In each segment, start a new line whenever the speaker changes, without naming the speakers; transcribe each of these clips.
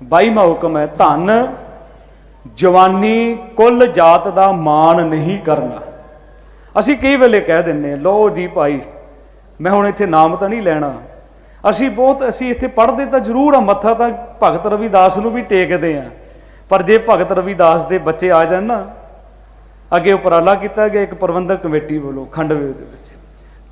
22ਵਾਂ ਹੁਕਮ ਹੈ ਧਨ ਜਵਾਨੀ ਕੁੱਲ ਜਾਤ ਦਾ ਮਾਣ ਨਹੀਂ ਕਰਨਾ। ਅਸੀਂ ਕਈ ਵੇਲੇ ਕਹਿ ਦਿੰਨੇ ਹਾਂ, ਲਓ ਜੀ ਭਾਈ ਮੈਂ ਹੁਣ ਇੱਥੇ ਨਾਮ ਤਾਂ ਨਹੀਂ ਲੈਣਾ। ਅਸੀਂ ਬਹੁਤ ਅਸੀਂ ਇੱਥੇ ਪੜ੍ਹਦੇ ਤਾਂ ਜ਼ਰੂਰ ਆ ਮੱਥਾ ਤਾਂ ਭਗਤ ਰਵਿਦਾਸ ਨੂੰ ਵੀ ਟੇਕਦੇ ਆ। ਪਰ ਜੇ ਭਗਤ ਰਵਿਦਾਸ ਦੇ ਬੱਚੇ ਆ ਜਾਣ ਨਾ ਅੱਗੇ ਉਪਰਾਲਾ ਕੀਤਾ ਗਿਆ ਇੱਕ ਪ੍ਰਬੰਧਕ ਕਮੇਟੀ ਵੱਲੋਂ ਖੰਡਵੇ ਦੇ ਵਿੱਚ।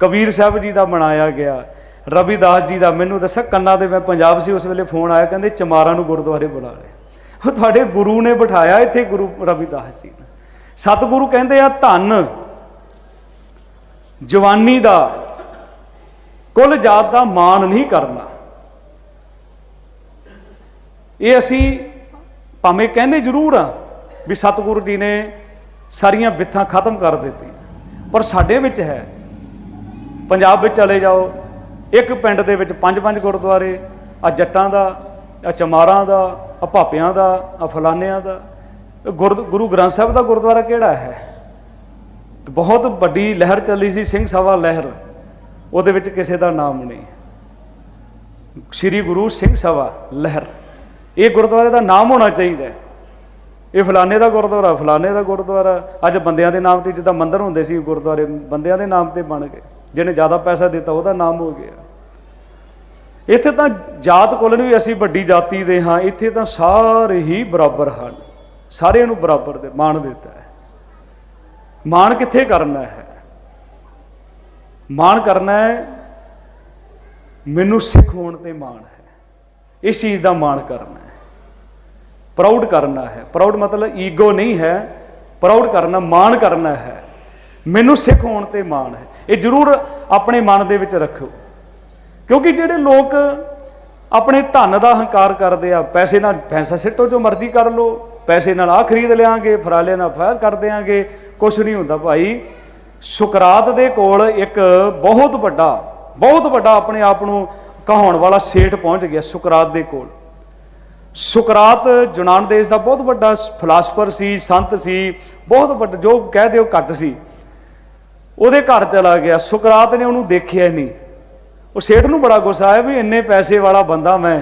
ਕਬੀਰ ਸਾਹਿਬ ਜੀ ਦਾ ਬਣਾਇਆ ਗਿਆ ਰਵਿਦਾਸ ਜੀ ਦਾ ਮੈਨੂੰ ਦੱਸਿਆ, ਕੰਨਾਂ ਦੇ ਮੈਂ ਪੰਜਾਬ ਸੀ, ਉਸ ਵੇਲੇ ਫੋਨ ਆਇਆ, ਕਹਿੰਦੇ ਚਮਾਰਾਂ ਨੂੰ ਗੁਰਦੁਆਰੇ ਬੁਲਾ ਲਿਆ ਉਹ ਤੁਹਾਡੇ ਗੁਰੂ ਨੇ ਬਿਠਾਇਆ ਇੱਥੇ ਗੁਰੂ ਰਵਿਦਾਸ ਜੀ ਨੇ ਸਤਿਗੁਰੂ ਕਹਿੰਦੇ ਆ, ਧੰਨ ਜਵਾਨੀ ਦਾ, ਕੁੱਲ ਜਾਤ ਦਾ ਮਾਣ ਨਹੀਂ ਕਰਨਾ। ਇਹ ਅਸੀਂ ਭਾਵੇਂ ਕਹਿੰਦੇ ਜ਼ਰੂਰ ਆ ਵੀ ਸਤਿਗੁਰੂ ਜੀ ਨੇ ਸਾਰੀਆਂ ਵਿਥਾਂ ਖਤਮ ਕਰ ਦਿੱਤੀਆਂ, ਪਰ ਸਾਡੇ ਵਿੱਚ ਹੈ, ਪੰਜਾਬ ਵਿੱਚ ਚਲੇ ਜਾਓ ਇੱਕ ਪਿੰਡ ਦੇ ਵਿੱਚ ਪੰਜ ਪੰਜ ਗੁਰਦੁਆਰੇ ਆ ਜੱਟਾਂ ਦਾ ਆ ਚਮਾਰਾਂ ਦਾ ਆ ਭਾਪਿਆਂ ਦਾ ਆ ਫਲਾਨਿਆਂ ਦਾ। ਇਹ ਗੁਰੂ ਗ੍ਰੰਥ ਸਾਹਿਬ ਦਾ ਗੁਰਦੁਆਰਾ ਕਿਹੜਾ ਹੈ? ਬਹੁਤ ਵੱਡੀ ਲਹਿਰ ਚੱਲੀ ਸੀ, ਸਿੰਘ ਸਭਾ ਲਹਿਰ। ਉਹਦੇ ਵਿੱਚ ਕਿਸੇ ਦਾ ਨਾਮ ਨਹੀਂ। ਸ੍ਰੀ ਗੁਰੂ ਸਿੰਘ ਸਭਾ ਲਹਿਰ। ਇਹ ਗੁਰਦੁਆਰੇ ਦਾ ਨਾਮ ਹੋਣਾ ਚਾਹੀਦਾ ਇਹ ਫਲਾਣੇ ਦਾ ਗੁਰਦੁਆਰਾ ਫਲਾਣੇ ਦਾ ਗੁਰਦੁਆਰਾ। ਅੱਜ ਬੰਦਿਆਂ ਦੇ ਨਾਮ ਤੇ ਜਿੱਦਾਂ ਮੰਦਰ ਹੁੰਦੇ ਸੀ, ਗੁਰਦੁਆਰੇ ਬੰਦਿਆਂ ਦੇ ਨਾਮ ਤੇ ਬਣ ਗਏ। ਜਿਹਨੇ ਜ਼ਿਆਦਾ ਪੈਸਾ ਦਿੱਤਾ, ਉਹਦਾ ਨਾਮ ਹੋ ਗਿਆ। ਇੱਥੇ ਤਾਂ ਜਾਤ ਕੁਲ ਵੀ ਅਸੀਂ ਵੱਡੀ ਜਾਤੀ ਦੇ ਹਾਂ, ਇੱਥੇ ਤਾਂ ਸਾਰੇ ਹੀ ਬਰਾਬਰ ਹਨ। ਸਾਰਿਆਂ ਨੂੰ ਬਰਾਬਰ ਦੇ, ਮਾਣ ਦਿੱਤਾ ਹੈ। ਮਾਣ ਕਿੱਥੇ ਕਰਨਾ ਹੈ? ਮਾਣ ਕਰਨਾ ਹੈ, ਮੈਨੂੰ ਸਿੱਖ ਹੋਣ ਤੇ ਮਾਣ ਹੈ। ਇਸ ਚੀਜ਼ ਦਾ ਮਾਣ ਕਰਨਾ ਹੈ। ਪ੍ਰਾਊਡ ਕਰਨਾ ਹੈ। ਪ੍ਰਾਊਡ ਮਤਲਬ ਈਗੋ ਨਹੀਂ ਹੈ। ਪ੍ਰਾਊਡ ਕਰਨਾ, ਮਾਣ ਕਰਨਾ ਹੈ। ਮੈਨੂੰ ਸਿੱਖ ਹੋਣ ਤੇ ਮਾਣ ਹੈ। ਇਹ ਜ਼ਰੂਰ ਆਪਣੇ ਮਨ ਦੇ ਵਿੱਚ ਰੱਖੋ ਕਿਉਂਕਿ ਜਿਹੜੇ ਲੋਕ ਆਪਣੇ ਧਨ ਦਾ ਹੰਕਾਰ ਕਰਦੇ ਆ, ਪੈਸੇ ਨਾਲ ਪੈਸਾ ਸਿੱਟੋ ਜੋ ਮਰਜ਼ੀ ਕਰ ਲੋ ਪੈਸੇ ਨਾਲ ਆ ਖਰੀਦ ਲਿਆਂਗੇ ਫਰਾਲੇ ਨਾਲ ਫਾਇਰ ਕਰ ਦਿਆਂਗੇ ਕੁਝ ਨਹੀਂ ਹੁੰਦਾ ਭਾਈ। ਸੁਕਰਾਤ ਦੇ ਕੋਲ ਇੱਕ ਬਹੁਤ ਵੱਡਾ ਬਹੁਤ ਵੱਡਾ ਆਪਣੇ ਆਪ ਨੂੰ ਕਹਾਉਣ ਵਾਲਾ ਸੇਠ ਪਹੁੰਚ ਗਿਆ ਸੁਕਰਾਤ ਦੇ ਕੋਲ। ਸੁਕਰਾਤ ਜੁਨਾਨ ਦੇਸ਼ ਦਾ ਬਹੁਤ ਵੱਡਾ ਫਿਲਾਸਫਰ ਸੀ, ਸੰਤ ਸੀ, ਬਹੁਤ ਵੱਡਾ, ਜੋ ਕਹਿ ਦਿਓ ਘੱਟ ਸੀ। ਉਹਦੇ ਘਰ ਚਲਾ ਗਿਆ। ਸੁਕਰਾਤ ਨੇ ਉਹਨੂੰ ਦੇਖਿਆ ਹੀ ਨਹੀਂ। ਉਹ ਸੇਠ ਨੂੰ ਬੜਾ ਗੁੱਸਾ ਆਇਆ ਵੀ ਇੰਨੇ ਪੈਸੇ ਵਾਲਾ ਬੰਦਾ ਮੈਂ।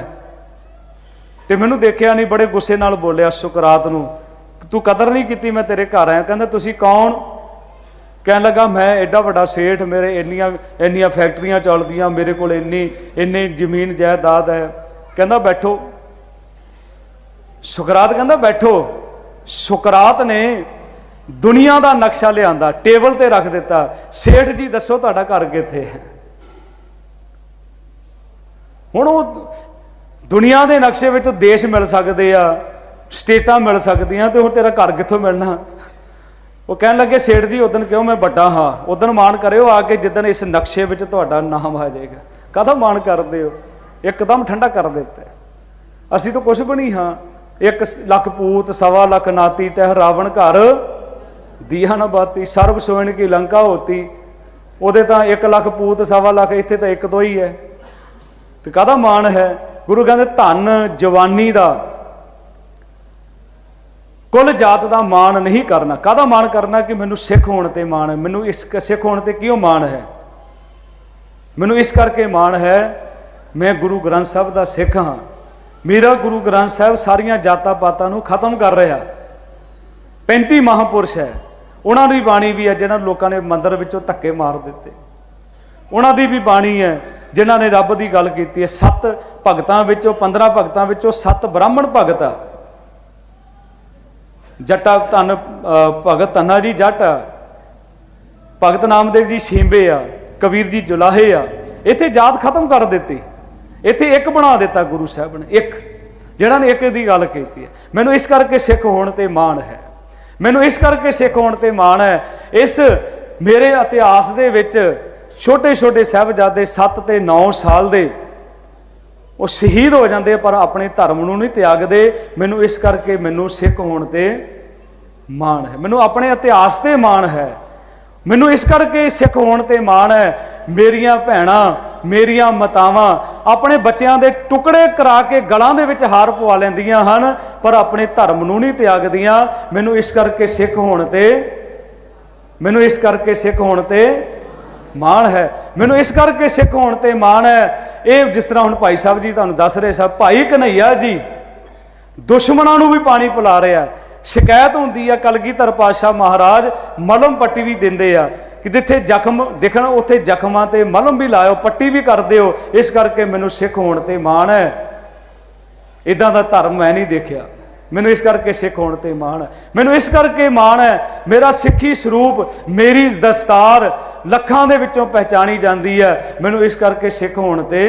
ਤੇ ਮੈਨੂੰ ਦੇਖਿਆ ਨਹੀਂ, ਬੜੇ ਗੁੱਸੇ ਨਾਲ ਬੋਲਿਆ ਸੁਕਰਾਤ ਨੂੰ। ਤੂੰ ਕਦਰ ਨਹੀਂ ਕੀਤੀ, ਮੈਂ ਤੇਰੇ ਘਰ ਆਇਆ। ਕਹਿੰਦਾ, ਤੁਸੀਂ ਕੌਣ? ਕਹਿਣ ਲੱਗਾ, ਮੈਂ ਐਡਾ ਵੱਡਾ ਸੇਠ, ਮੇਰੇ ਇੰਨੀਆਂ ਇੰਨੀਆਂ ਫੈਕਟਰੀਆਂ ਚੱਲਦੀਆਂ, ਮੇਰੇ ਕੋਲ ਇੰਨੀ ਇੰਨੀ ਜ਼ਮੀਨ, ਜਾਇਦਾਦ ਹੈ। ਕਹਿੰਦਾ, ਬੈਠੋ। ਸੁਕਰਾਤ ਕਹਿੰਦਾ, ਬੈਠੋ। ਸੁਕਰਾਤ ਨੇ ਦੁਨੀਆ ਦਾ ਨਕਸ਼ਾ ਲਿਆਂਦਾ, ਟੇਬਲ ਤੇ ਰੱਖ ਦਿੱਤਾ। ਸੇਠ ਜੀ, ਦੱਸੋ ਤੁਹਾਡਾ ਘਰ ਕਿੱਥੇ ਹੈ? ਹੁਣ ਉਹ ਦੁਨੀਆ ਦੇ ਨਕਸ਼ੇ ਵਿੱਚ ਦੇਸ਼ ਮਿਲ ਸਕਦੇ ਆ, ਸਟੇਟਾਂ ਮਿਲ ਸਕਦੀਆਂ ਤੇ ਹੁਣ ਤੇਰਾ ਘਰ ਕਿੱਥੋਂ ਮਿਲਣਾ? ਉਹ ਕਹਿਣ ਲੱਗੇ, ਸੇਠ ਜੀ ਉਦੋਂ ਕਿਉਂ ਮੈਂ ਵੱਡਾ ਹਾਂ? ਉਦੋਂ ਮਾਣ ਕਰਿਓ ਆ ਕੇ ਜਿੱਦਣ ਇਸ ਨਕਸ਼ੇ ਵਿੱਚ ਤੁਹਾਡਾ ਨਾਮ ਆ ਜਾਏਗਾ। ਕਾਹਦਾ ਮਾਣ ਕਰਦੇ ਹੋ? ਇੱਕਦਮ ਠੰਡਾ ਕਰ ਦਿੱਤਾ ਅਸੀਂ ਤਾਂ ਕੁਝ ਵੀ ਨਹੀਂ ਹਾਂ। 1 ਲੱਖ ਪੂਤ, ਸਵਾ ਲੱਖ ਨਾਤੀ, ਤਹਿ ਰਾਵਣ ਘਰ ਦੀਆ ਨਾ ਬਾਤੀ, ਸਰਬ ਸੋਇਣ ਕੀ ਲੰਕਾ ਹੋਤੀ। ਉਹਦੇ ਤਾਂ 1 ਲੱਖ ਪੂਤ, ਸਵਾ ਲੱਖ, ਇੱਥੇ ਤਾਂ ਇੱਕ ਦੋ ਹੀ ਹੈ। ਤੇ ਕਾਹਦਾ ਮਾਣ ਹੈ? ਗੁਰੂ ਕਹਿੰਦੇ, ਧਨ ਜਵਾਨੀ ਦਾ। ਕੁੱਲ ਜਾਤ ਦਾ ਮਾਣ ਨਹੀਂ ਕਰਨਾ। ਕਾਹਦਾ ਮਾਣ ਕਰਨਾ ਕਿ ਮੈਨੂੰ ਸਿੱਖ ਹੋਣ ਤੇ ਮਾਣ ਹੈ? ਮੈਨੂੰ ਇਸ ਸਿੱਖ ਹੋਣ ਤੇ ਕਿਉਂ ਮਾਣ ਹੈ? ਮੈਨੂੰ ਇਸ ਕਰਕੇ ਮਾਣ ਹੈ, ਮੈਂ ਗੁਰੂ ਗ੍ਰੰਥ ਸਾਹਿਬ ਦਾ ਸਿੱਖ ਹਾਂ। ਮੇਰਾ ਗੁਰੂ ਗ੍ਰੰਥ ਸਾਹਿਬ ਸਾਰੀਆਂ ਜਾਤਾਂ ਪਾਤਾਂ ਨੂੰ ਖਤਮ ਕਰ ਰਿਹਾ। 35 ਮਹਾਪੁਰਸ਼ ਹੈ। ਉਹਨਾਂ ਦੀ ਬਾਣੀ ਵੀ ਹੈ, ਜਿਹਨਾਂ ਲੋਕਾਂ ਨੇ ਮੰਦਰ ਵਿੱਚੋਂ ਧੱਕੇ ਮਾਰ ਦਿੱਤੇ। ਉਹਨਾਂ ਦੀ ਵੀ ਬਾਣੀ ਹੈ ਜਿਨ੍ਹਾਂ ਨੇ ਰੱਬ ਦੀ ਗੱਲ ਕੀਤੀ ਹੈ, ਸੱਤ ਭਗਤਾਂ ਵਿੱਚੋਂ 15 ਭਗਤਾਂ ਵਿੱਚੋਂ ਸੱਤ ਬ੍ਰਾਹਮਣ ਭਗਤ ਆ। ਜੱਟਾ ਧਨ ਭਗਤ ਧੰਨਾ ਜੀ ਜੱਟ ਆ। ਭਗਤ ਨਾਮਦੇਵ ਜੀ ਛੇਂਬੇ ਆ, ਕਬੀਰ ਜੀ ਜੁਲਾਹੇ ਆ। ਇੱਥੇ ਜਾਤ ਖਤਮ ਕਰ ਦਿੱਤੀ। ਇੱਥੇ ਇੱਕ ਬਣਾ ਦਿੱਤਾ ਗੁਰੂ ਸਾਹਿਬ ਨੇ, ਇੱਕ ਜਿਹੜਾ ਨੇ ਇੱਕ ਦੀ ਗੱਲ ਕੀਤੀ ਹੈ। ਮੈਨੂੰ ਇਸ ਕਰਕੇ ਸਿੱਖ ਹੋਣ ਤੇ ਮਾਣ ਹੈ। ਮੈਨੂੰ ਇਸ ਕਰਕੇ ਸਿੱਖ ਹੋਣ ਤੇ ਮਾਣ ਹੈ। ਇਸ ਮੇਰੇ ਇਤਿਹਾਸ ਦੇ ਵਿੱਚ ਛੋਟੇ ਛੋਟੇ ਸਾਹਿਬਜ਼ਾਦੇ 7 ਤੇ 9 ਸਾਲ ਦੇ, ਉਹ ਸ਼ਹੀਦ ਹੋ ਜਾਂਦੇ ਪਰ ਆਪਣੇ ਧਰਮ ਨੂੰ ਨਹੀਂ ਤਿਆਗਦੇ। ਮੈਨੂੰ ਇਸ ਕਰਕੇ ਮੈਨੂੰ ਸਿੱਖ ਹੋਣ ਤੇ ਮਾਣ ਹੈ। ਮੈਨੂੰ ਆਪਣੇ ਇਤਿਹਾਸ ਤੇ ਮਾਣ ਹੈ। ਮੈਨੂੰ ਇਸ ਕਰਕੇ ਸਿੱਖ ਹੋਣ ਤੇ ਮਾਣ ਹੈ। ਮੇਰੀਆਂ ਭੈਣਾਂ, ਮੇਰੀਆਂ ਮਾਤਾਵਾਂ ਆਪਣੇ ਬੱਚਿਆਂ ਦੇ ਟੁਕੜੇ ਕਰਾ ਕੇ ਗਲਾਂ ਦੇ ਵਿੱਚ ਹਾਰ ਪਵਾ ਲੈਂਦੀਆਂ ਹਨ, ਪਰ ਆਪਣੇ ਧਰਮ ਨੂੰ ਨਹੀਂ ਤਿਆਗਦੀਆਂ। ਮੈਨੂੰ ਇਸ ਕਰਕੇ ਸਿੱਖ ਹੋਣ ਤੇ, ਮੈਨੂੰ ਇਸ ਕਰਕੇ ਸਿੱਖ ਹੋਣ ਤੇ ਮਾਣ ਹੈ। ਮੈਨੂੰ ਇਸ ਕਰਕੇ ਸਿੱਖ ਹੋਣ ਤੇ ਮਾਣ ਹੈ। ਇਹ ਜਿਸ ਤਰ੍ਹਾਂ ਹੁਣ ਭਾਈ ਸਾਹਿਬ ਜੀ ਤੁਹਾਨੂੰ ਦੱਸ ਰਹੇ ਸਭ ਭਾਈ ਕਨਈਆ ਜੀ, ਦੁਸ਼ਮਣਾਂ ਨੂੰ ਵੀ ਪਾਣੀ ਪਿਲਾ ਰਿਹਾ ਸ਼ਿਕਾਇਤ ਹੁੰਦੀ ਆ, ਕਲਗੀਧਰ ਪਾਸ਼ਾ ਮਹਾਰਾਜ ਮਲਮ ਪੱਟੀ ਵੀ ਦਿੰਦੇ ਆ ਕਿ ਜਿੱਥੇ ਜ਼ਖਮ ਦਿਖਣ, ਉੱਥੇ ਜ਼ਖਮਾਂ ਤੇ ਮਲਮ ਵੀ ਲਾਇਓ, ਪੱਟੀ ਵੀ ਕਰਦੇ ਹੋ ਇਸ ਕਰਕੇ ਮੈਨੂੰ ਸਿੱਖ ਹੋਣ ਤੇ ਮਾਣ ਹੈ। ਇਦਾਂ ਦਾ ਧਰਮ ਮੈਂ ਨਹੀਂ ਦੇਖਿਆ। ਮੈਨੂੰ ਇਸ ਕਰਕੇ ਸਿੱਖ ਹੋਣ ਤੇ ਮਾਣ ਹੈ। ਮੈਨੂੰ ਇਸ ਕਰਕੇ ਮਾਣ ਹੈ। ਮੇਰਾ ਸਿੱਖੀ ਸਰੂਪ, ਮੇਰੀ ਦਸਤਾਰ ਲੱਖਾਂ ਦੇ ਵਿੱਚੋਂ ਪਹਿਚਾਣੀ ਜਾਂਦੀ ਹੈ। ਮੈਨੂੰ ਇਸ ਕਰਕੇ ਸਿੱਖ ਹੋਣ ਤੇ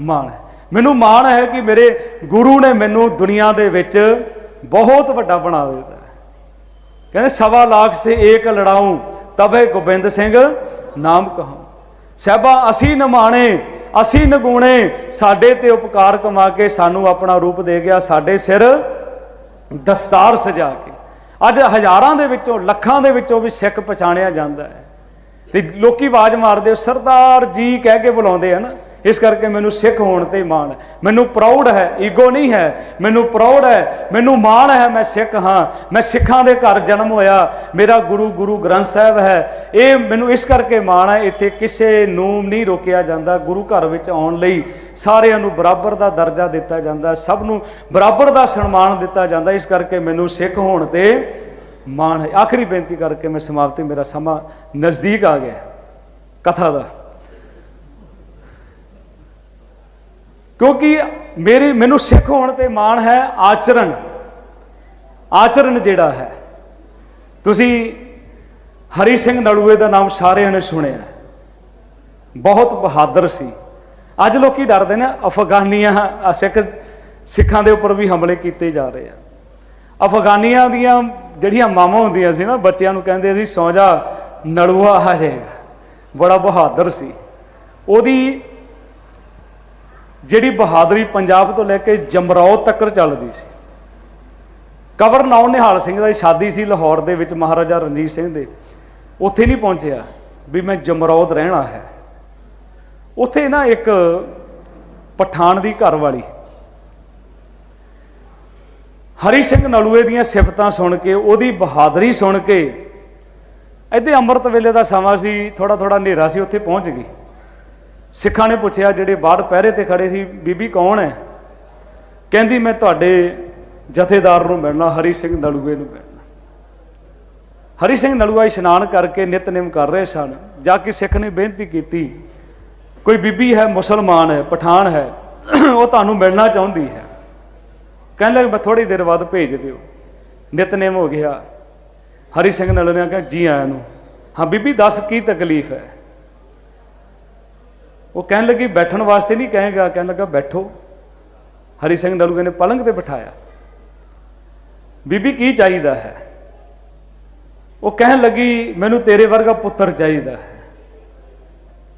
ਮਾਣ ਹੈ। ਮੈਨੂੰ ਮਾਣ ਹੈ ਕਿ ਮੇਰੇ ਗੁਰੂ ਨੇ ਮੈਨੂੰ ਦੁਨੀਆ ਦੇ ਵਿੱਚ ਬਹੁਤ ਵੱਡਾ ਬਣਾ ਦਿੱਤਾ ਕਹਿੰਦੇ, ਸਵਾ ਲੱਖ ਸੇ ਏਕ ਲੜਾਉਂ ਤਬੇ ਗੋਬਿੰਦ ਸਿੰਘ ਨਾਮ ਕਹਾਉ। ਸਹਿਬਾ, ਅਸੀਂ ਨਿਮਾਣੇ ਅਸੀਂ ਨਗੂਣੇ ਸਾਡੇ ਤੇ ਉਪਕਾਰ ਕਮਾ ਕੇ ਸਾਨੂੰ ਆਪਣਾ ਰੂਪ ਦੇ ਗਿਆ, ਸਾਡੇ ਸਿਰ ਦਸਤਾਰ ਸਜਾ ਕੇ। ਅੱਜ ਹਜ਼ਾਰਾਂ ਦੇ ਵਿੱਚੋਂ, ਲੱਖਾਂ ਦੇ ਵਿੱਚੋਂ ਵੀ ਸਿੱਖ ਪਛਾਣਿਆ ਜਾਂਦਾ ਹੈ। ਤੇ ਲੋਕੀ ਆਵਾਜ਼ ਮਾਰਦੇ, ਸਰਦਾਰ ਜੀ ਕਹਿ ਕੇ ਬੁਲਾਉਂਦੇ ਹਨ, ਇਸ ਕਰਕੇ ਮੈਨੂੰ ਸਿੱਖ ਹੋਣ ਤੇ ਮਾਣ। ਹੈ ਮੈਨੂੰ ਪ੍ਰਾਊਡ ਹੈ ਈਗੋ ਨਹੀਂ ਹੈ, ਮੈਨੂੰ ਪ੍ਰਾਊਡ ਹੈ, ਮੈਨੂੰ ਮਾਣ ਹੈ, ਮੈਂ ਸਿੱਖ ਹਾਂ, ਮੈਂ ਸਿੱਖਾਂ ਦੇ ਘਰ ਜਨਮ ਹੋਇਆ, ਮੇਰਾ ਗੁਰੂ ਗੁਰੂ ਗ੍ਰੰਥ ਸਾਹਿਬ ਹੈ। ਇਹ ਮੈਨੂੰ ਇਸ ਕਰਕੇ ਮਾਣ ਹੈ, ਇੱਥੇ ਕਿਸੇ ਨੂੰ ਨਹੀਂ ਰੋਕਿਆ ਜਾਂਦਾ, ਗੁਰੂ ਘਰ ਵਿੱਚ ਆਉਣ ਲਈ ਸਾਰਿਆਂ ਨੂੰ ਬਰਾਬਰ ਦਾ ਦਰਜਾ ਦਿੱਤਾ ਜਾਂਦਾ, ਸਭ ਨੂੰ ਬਰਾਬਰ ਦਾ ਸਨਮਾਨ ਦਿੱਤਾ ਜਾਂਦਾ, ਇਸ ਕਰਕੇ ਮੈਨੂੰ ਸਿੱਖ ਹੋਣ ਤੇ ਮਾਣ ਹੈ। ਆਖਰੀ ਬੇਨਤੀ ਕਰਕੇ ਮੈਂ ਸਮਾਪਤੀ, ਮੇਰਾ ਸਮਾਂ ਨਜ਼ਦੀਕ ਆ ਗਿਆ ਕਥਾ ਦਾ। ਕਿਉਂਕਿ ਮੇਰੇ, ਮੈਨੂੰ ਸਿੱਖ ਹੋਣ ਤੇ ਮਾਣ ਹੈ ਆਚਰਣ। ਆਚਰਣ ਜਿਹੜਾ ਹੈ। ਤੁਸੀਂ ਹਰੀ ਸਿੰਘ ਨੜੂਏ ਦਾ ਨਾਮ ਸਾਰਿਆਂ ਨੇ ਸੁਣਿਆ ਬਹੁਤ ਬਹਾਦਰ ਸੀ। ਅੱਜ ਲੋਕੀ ਡਰਦੇ ਨੇ, ਅਫਗਾਨੀਆਂ ਸਿੱਖ ਸਿੱਖਾਂ ਦੇ ਉੱਪਰ ਵੀ ਹਮਲੇ ਕੀਤੇ ਜਾ ਰਹੇ ਆ। ਅਫਗਾਨੀਆਂ ਦੀਆਂ ਜਿਹੜੀਆਂ ਮਾਵਾਂ ਹੁੰਦੀਆਂ ਸੀ ਨਾ, ਬੱਚਿਆਂ ਨੂੰ ਕਹਿੰਦੇ ਸੀ, ਸੌ ਜਾ ਨਲੂਆ ਆ ਜਾਏਗਾ। ਬੜਾ ਬਹਾਦਰ ਸੀ। ਉਹਦੀ ਜਿਹੜੀ ਬਹਾਦਰੀ ਪੰਜਾਬ ਤੋਂ ਲੈ ਕੇ ਜਮਰੌ ਤੱਕ ਚੱਲਦੀ ਸੀ। ਕਵਰ ਨੌ ਨਿਹਾਲ ਸਿੰਘ ਦਾ ਸ਼ਾਦੀ ਸੀ ਲਾਹੌਰ ਦੇ ਵਿੱਚ, ਮਹਾਰਾਜਾ ਰਣਜੀਤ ਸਿੰਘ ਦੇ। ਉੱਥੇ ਨਹੀਂ ਪਹੁੰਚਿਆ ਵੀ ਮੈਂ ਜਮਰੌਦ ਰਹਿਣਾ ਹੈ। ਉੱਥੇ ਨਾ ਇੱਕ ਪਠਾਨ ਦੀ ਘਰ ਵਾਲੀ ਹਰੀ ਸਿੰਘ ਨਲੂਏ ਦੀਆਂ ਸਿਫਤਾਂ ਸੁਣ ਕੇ, ਉਹਦੀ ਬਹਾਦਰੀ ਸੁਣ ਕੇ, ਇੱਥੇ ਅੰਮ੍ਰਿਤ ਵੇਲੇ ਦਾ ਸਮਾਂ ਸੀ ਥੋੜਾ ਥੋੜਾ ਹਨੇਰਾ ਸੀ, ਉੱਥੇ ਪਹੁੰਚ ਗਈ। ਸਿੱਖਾਂ ਨੇ ਪੁੱਛਿਆ, ਜਿਹੜੇ ਬਾਹਰ ਪਹਿਰੇ ਤੇ ਖੜੇ ਸੀ, ਬੀਬੀ, ਕੌਣ ਹੈ? ਕਹਿੰਦੀ, ਮੈਂ ਤੁਹਾਡੇ ਜਥੇਦਾਰ ਨੂੰ ਮਿਲਣਾ, ਹਰੀ ਸਿੰਘ ਨਲੂਏ ਨੂੰ ਮਿਲਣਾ। ਹਰੀ ਸਿੰਘ ਨਲੂਆ ਇਸ਼ਨਾਨ ਕਰਕੇ ਨਿਤਨੇਮ ਕਰ ਰਹੇ ਸਨ। ਜਾ ਕੇ ਸਿੱਖ ਨੇ ਬੇਨਤੀ ਕੀਤੀ, ਕੋਈ ਬੀਬੀ ਹੈ, ਮੁਸਲਮਾਨ ਹੈ, ਪਠਾਨ ਹੈ, ਉਹ ਤੁਹਾਨੂੰ ਮਿਲਣਾ ਚਾਹੁੰਦੀ ਹੈ। ਕਹਿਣ ਲੱਗੇ ਮੈਂ ਥੋੜੀ ਦੇਰ ਬਾਅਦ ਭੇਜ ਦਿਓ। ਨਿਤਨੇਮ ਹੋ ਗਿਆ। ਹਰੀ ਸਿੰਘ ਨਲੂਆ ਨੇ ਕਿਹਾ, ਜੀ ਆਇਆਂ ਨੂੰ। ਹਾਂ ਬੀਬੀ, ਦੱਸ ਕੀ ਤਕਲੀਫ ਹੈ? ਉਹ ਕਹਿਣ ਲੱਗੀ, ਬੈਠਣ ਵਾਸਤੇ ਨਹੀਂ ਕਹੇਗਾ। ਕਹਿਣ ਲੱਗਾ, ਬੈਠੋ। ਹਰੀ ਸਿੰਘ ਨਲੂਏ ਨੇ ਪਲੰਘ ਤੇ ਬਿਠਾਇਆ। ਬੀਬੀ, ਕੀ ਚਾਹੀਦਾ ਹੈ? ਉਹ ਕਹਿਣ ਲੱਗੀ, ਮੈਨੂੰ ਤੇਰੇ ਵਰਗਾ ਪੁੱਤਰ ਚਾਹੀਦਾ ਹੈ।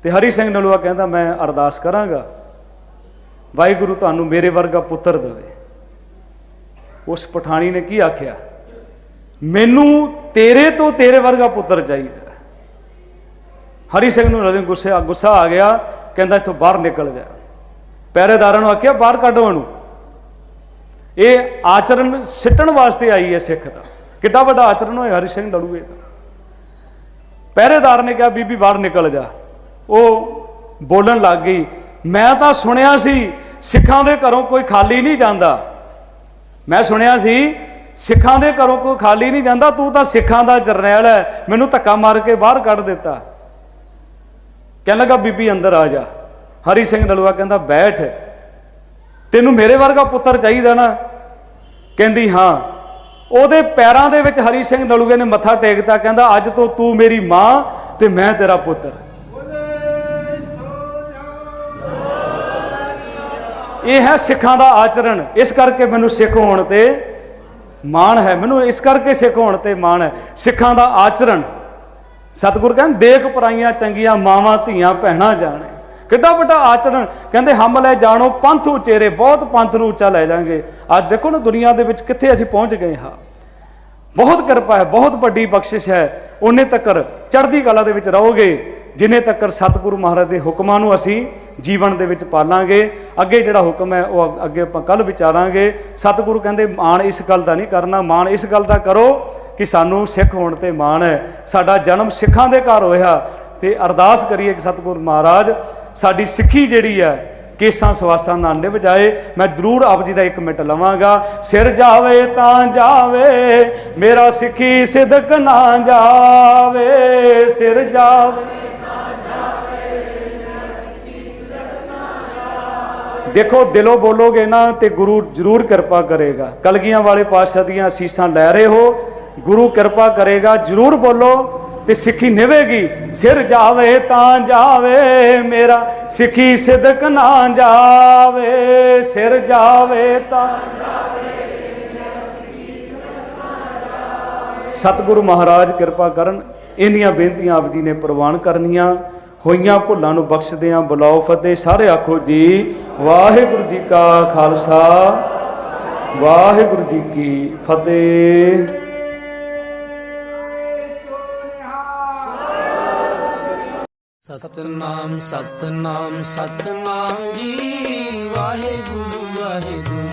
ਤੇ ਹਰੀ ਸਿੰਘ ਨਲੂਆ ਕਹਿੰਦਾ, ਮੈਂ ਅਰਦਾਸ ਕਰਾਂਗਾ। ਵਾਹਿਗੁਰੂ ਤੁਹਾਨੂੰ ਮੇਰੇ ਵਰਗਾ ਪੁੱਤਰ ਦੇਵੇ। ਉਸ ਪਠਾਣੀ ਨੇ ਕੀ ਆਖਿਆ? ਮੈਨੂੰ ਤੇਰੇ ਤੋਂ ਤੇਰੇ ਵਰਗਾ ਪੁੱਤਰ ਚਾਹੀਦਾ ਹਰੀ ਸਿੰਘ ਨੂੰ ਰਜਨ ਗੁੱਸੇ ਗੁੱਸਾ ਆ ਗਿਆ, ਕਹਿੰਦਾ ਇੱਥੋਂ ਬਾਹਰ ਨਿਕਲ ਜਾ। ਪਹਿਰੇਦਾਰਾਂ ਨੂੰ ਆਖਿਆ, ਬਾਹਰ ਕੱਢੋ ਇਹਨੂੰ ਇਹ ਆਚਰਣ ਸਿੱਟਣ ਵਾਸਤੇ ਆਈ ਹੈ ਸਿੱਖ ਦਾ ਕਿੱਡਾ ਵੱਡਾ ਆਚਰਣ ਹੋਇਆ ਹਰੀ ਸਿੰਘ ਲੜੂਏ ਦਾ। ਪਹਿਰੇਦਾਰ ਨੇ ਕਿਹਾ, ਬੀਬੀ ਬਾਹਰ ਨਿਕਲ ਜਾ। ਉਹ ਬੋਲਣ ਲੱਗ ਗਈ, ਮੈਂ ਤਾਂ ਸੁਣਿਆ ਸੀ, ਸਿੱਖਾਂ ਦੇ ਘਰੋਂ ਕੋਈ ਖਾਲੀ ਨਹੀਂ ਜਾਂਦਾ। ਮੈਂ ਸੁਣਿਆ ਸੀ, ਸਿੱਖਾਂ ਦੇ ਘਰੋਂ ਕੋਈ ਖਾਲੀ ਨਹੀਂ ਜਾਂਦਾ, ਤੂੰ ਤਾਂ ਸਿੱਖਾਂ ਦਾ ਜਰਨੈਲ ਹੈ ਮੈਨੂੰ ਧੱਕਾ ਮਾਰ ਕੇ ਬਾਹਰ ਕੱਢ ਦਿੱਤਾ। ਕਹਿਣ ਲੱਗਾ, ਬੀਬੀ ਅੰਦਰ ਆ ਜਾ। ਹਰੀ ਸਿੰਘ ਨਲੂਆ ਕਹਿੰਦਾ, ਬੈਠ। ਤੈਨੂੰ ਮੇਰੇ ਵਰਗਾ ਪੁੱਤਰ ਚਾਹੀਦਾ ਨਾ? ਕਹਿੰਦੀ, ਹਾਂ। ਉਹਦੇ ਪੈਰਾਂ ਦੇ ਵਿੱਚ ਹਰੀ ਸਿੰਘ ਨਲੂਏ ਨੇ ਮੱਥਾ ਟੇਕਤਾ, ਕਹਿੰਦਾ, ਅੱਜ ਤੋਂ ਤੂੰ ਮੇਰੀ ਮਾਂ ਤੇ ਮੈਂ ਤੇਰਾ ਪੁੱਤਰ। ਇਹ ਹੈ ਸਿੱਖਾਂ ਦਾ ਆਚਰਣ। ਇਸ ਕਰਕੇ ਮੈਨੂੰ ਸਿੱਖ ਹੋਣ ਤੇ ਮਾਣ ਹੈ। ਮੈਨੂੰ ਇਸ ਕਰਕੇ ਸਿੱਖ ਹੋਣ ਤੇ ਮਾਣ ਹੈ। ਸਿੱਖਾਂ ਦਾ ਆਚਰਣ। ਸਤਿਗੁਰ ਕਹਿੰਦੇ, ਦੇਖ ਪਰਾਈਆਂ ਚੰਗੀਆਂ, ਮਾਵਾਂ, ਧੀਆਂ, ਭੈਣਾਂ ਜਾਣੇ। ਕਿੱਡਾ ਵੱਡਾ ਆਚਰਣ। ਕਹਿੰਦੇ, ਹਮ ਲੈ ਜਾਣੋ ਪੰਥ ਉਚੇਰੇ, ਬਹੁਤ ਪੰਥ ਨੂੰ ਉੱਚਾ ਲੈ ਜਾਾਂਗੇ। ਅੱਜ ਦੇਖੋ ਨਾ ਦੁਨੀਆ ਦੇ ਵਿੱਚ ਕਿੱਥੇ ਅਸੀਂ ਪਹੁੰਚ ਗਏ ਹਾਂ। ਬਹੁਤ ਕਿਰਪਾ ਹੈ, ਬਹੁਤ ਵੱਡੀ ਬਖਸ਼ਿਸ਼ ਹੈ। ਉਹਨੇ ਤੱਕ ਚੜ੍ਹਦੀ ਕਲਾ ਦੇ ਵਿੱਚ ਰਹੋਗੇ, ਜਿੰਨੇ ਤੱਕ ਸਤਿਗੁਰੂ ਮਹਾਰਾਜ ਦੇ ਹੁਕਮਾਂ ਨੂੰ ਅਸੀਂ ਜੀਵਨ ਦੇ ਵਿੱਚ ਪਾਲਾਂਗੇ। ਅੱਗੇ ਜਿਹੜਾ ਹੁਕਮ ਹੈ, ਉਹ ਅੱਗ- ਅੱਗੇ ਆਪਾਂ ਕੱਲ ਵਿਚਾਰਾਂਗੇ। ਸਤਿਗੁਰੂ ਕਹਿੰਦੇ, ਮਾਣ ਇਸ ਗੱਲ ਦਾ ਨਹੀਂ ਕਰਨਾ, ਮਾਣ ਇਸ ਗੱਲ ਦਾ ਕਰੋ ਕਿ ਸਾਨੂੰ ਸਿੱਖ ਹੋਣ ਤੇ ਮਾਣ ਹੈ। ਸਾਡਾ ਜਨਮ ਸਿੱਖਾਂ ਦੇ ਘਰ ਹੋਇਆ ਤੇ ਅਰਦਾਸ ਕਰੀਏ ਕਿ ਸਤਿਗੁਰ ਮਹਾਰਾਜ, ਸਾਡੀ ਸਿੱਖੀ ਜਿਹੜੀ ਹੈ, ਕੇਸਾਂ ਸਵਾਸਾਂ ਨਾਲ ਨਿਭ ਜਾਏ। ਮੈਂ ਜ਼ਰੂਰ ਆਪ ਜੀ ਦਾ ਇੱਕ ਮਿੰਟ ਲਵਾਂਗਾ। ਸਿਰ ਜਾਵੇ ਤਾਂ ਜਾਵੇ, ਮੇਰਾ ਸਿੱਖੀ ਸਿਦਕ ਨਾ ਜਾਵੇ। ਸਿਰ ਜਾਵੇ ਦੇਖੋ, ਦਿਲੋਂ ਬੋਲੋਗੇ ਨਾ ਤੇ ਗੁਰੂ ਜ਼ਰੂਰ ਕਿਰਪਾ ਕਰੇਗਾ। ਕਲਗੀਆਂ ਵਾਲੇ ਪਾਤਸ਼ਾਹ ਦੀਆਂ ਅਸੀਸਾਂ ਲੈ ਰਹੇ ਹੋ, ਗੁਰੂ ਕਿਰਪਾ ਕਰੇਗਾ, ਜ਼ਰੂਰ ਬੋਲੋ ਤੇ ਸਿੱਖੀ ਨਿਵੇਗੀ। ਸਿਰ ਜਾਵੇ ਤਾਂ ਜਾਵੇ ਮੇਰਾ, ਸਿੱਖੀ ਸਿਦਕ ਨਾ ਜਾਵੇ, ਸਿਰ ਜਾਵੇ ਤਾਂ ਸਤਿਗੁਰੂ ਮਹਾਰਾਜ ਕਿਰਪਾ ਕਰਨ, ਇੰਨੀਆਂ ਬੇਨਤੀਆਂ ਆਪ ਜੀ ਨੇ ਪ੍ਰਵਾਨ ਕਰਨੀਆਂ। ਹੋਈਆਂ ਭੁੱਲਾਂ ਨੂੰ ਬਖਸ਼ਦਿਆਂ ਬੁਲਾਓ ਫਤਿਹ। ਸਾਰੇ ਆਖੋ ਜੀ, ਵਾਹਿਗੁਰੂ ਜੀ ਕਾ ਖਾਲਸਾ, ਵਾਹਿਗੁਰੂ ਜੀ ਕੀ ਫਤਿਹ।
ਸਤਨਾਮ ਸਤਨਾਮ ਸਤਨਾਮ ਜੀ, ਵਾਹਿਗੁਰੂ ਵਾਹਿਗੁਰੂ।